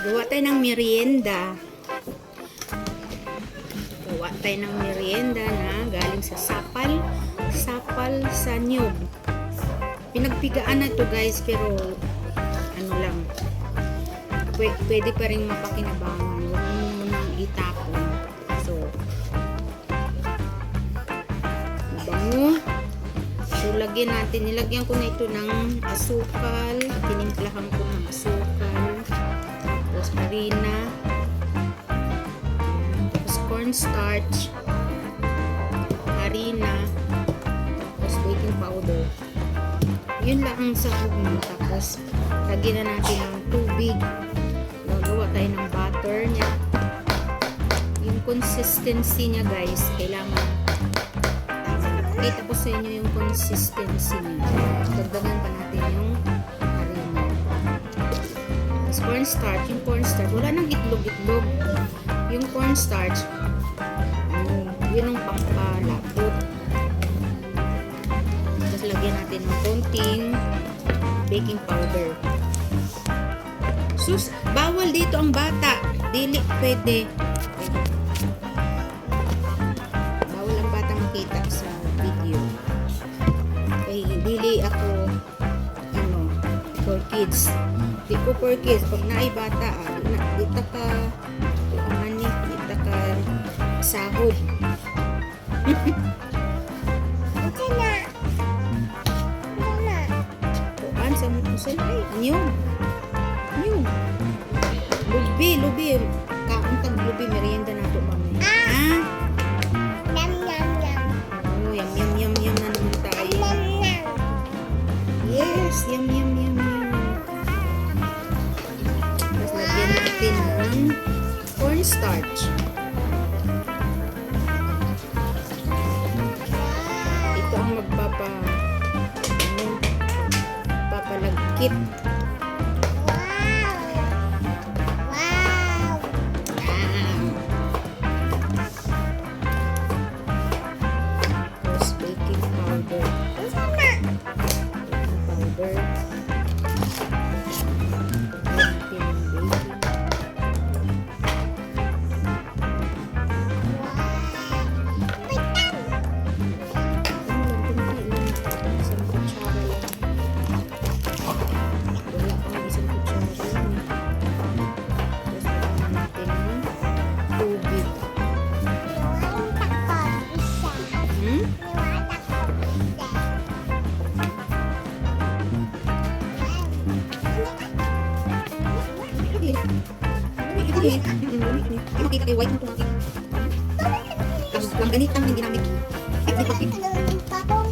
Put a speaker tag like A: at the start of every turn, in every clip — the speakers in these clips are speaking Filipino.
A: Gawa tayo ng merienda. Gawa tayo ng merienda na galing sa sapal. Sapal sa nyog. Pinagpigaan na to guys pero ano lang. Pwede pa rin mapakinabangan. Huwag mo munang itapon. So, mabango. So, lagyan natin. Nilagyan ko na ito ng asukal. Tinimplahan ko ng asukal. Tapos, harina. Ayan. Tapos, cornstarch. Harina. Tapos, baking powder. Yun lang ang sahog mo. Tapos, lagyan na natin ng tubig. Gagawa tayo ng butter niya. Yung consistency niya, guys, kailangan Pakita ko sa inyo yung consistency niya. Dagdagan pa natin yung cornstarch. Yung cornstarch, wala nang itlog-itlog. Yung cornstarch, ano, yun ang pampalapot. Tapos lagyan natin ng konting baking powder. Sus, bawal dito ang bata. Dili pwede. Bawal ang bata makita sa video. Kaya dili ako for kids. Di ko for kids. Pag naay bata, ah, di, na, di ta ka ano ni, di ta ka sahod.
B: Ito na. Ito na.
A: Kuan sa mo sa ay, new. New. Lubi, lubi. Kaon tag lubi merienda na to mami. Ah.
B: Yum,
A: cornstarch. Ito ang magpapa ano, papalagkit. Makita kay white mo ito. Tapos lang ganit ang ginamit.
B: Yung papong?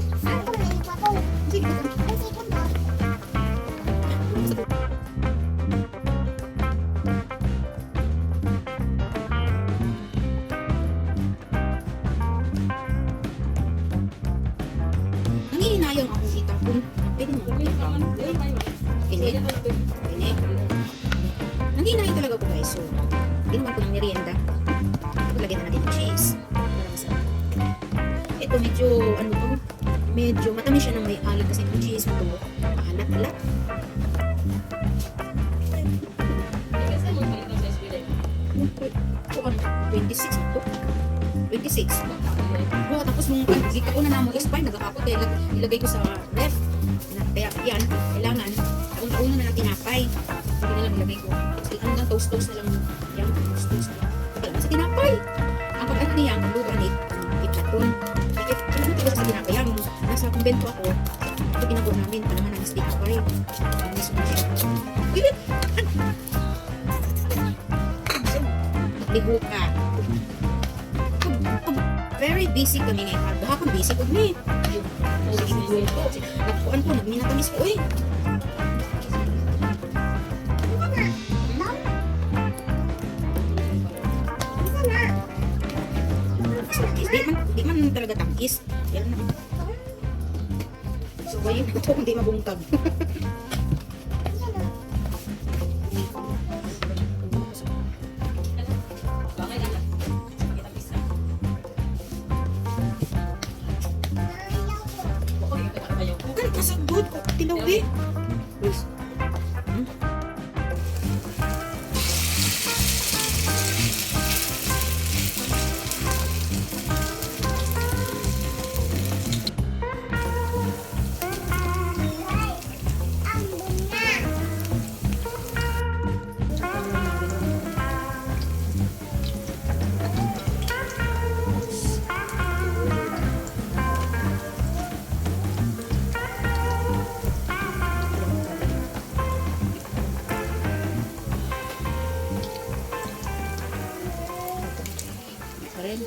A: Guys. So, ginawan ko ng merienda. Tapos lagyan na natin ng cheese. Para masarap. Ito medyo, ano to, medyo matamis siya ng may alat kasi yung cheese mo to. Maalat-alat. Ito, ano, 26 ito. 26. Oo, tapos nung pagkita ko na na mo expire, nagkakapot kaya ilag- ilagay ko sa ref. Na, kaya yan, kailangan, una na lang tinapay, hindi na lang ilagay ko. Ano toast-toast na lang yan, toast-toast na lang. Sa tinapay, ang pag-ano niya, ang lubanit, iplaton. Kaya, kung buti ko sa tinapay, yan, nasa kumbento ako, ito ginagawa namin, pa naman ang tinapay. Ang mo siya. Uy, wait! Liho ka. Very busy kami ngayon. Gahapon busy ko ni. Nakuan ko, nagminatamis ko eh. Tangkis. Yan na. So, bayo na ito, hindi. Bukan, masagod ko. Tilaw eh. pa rin.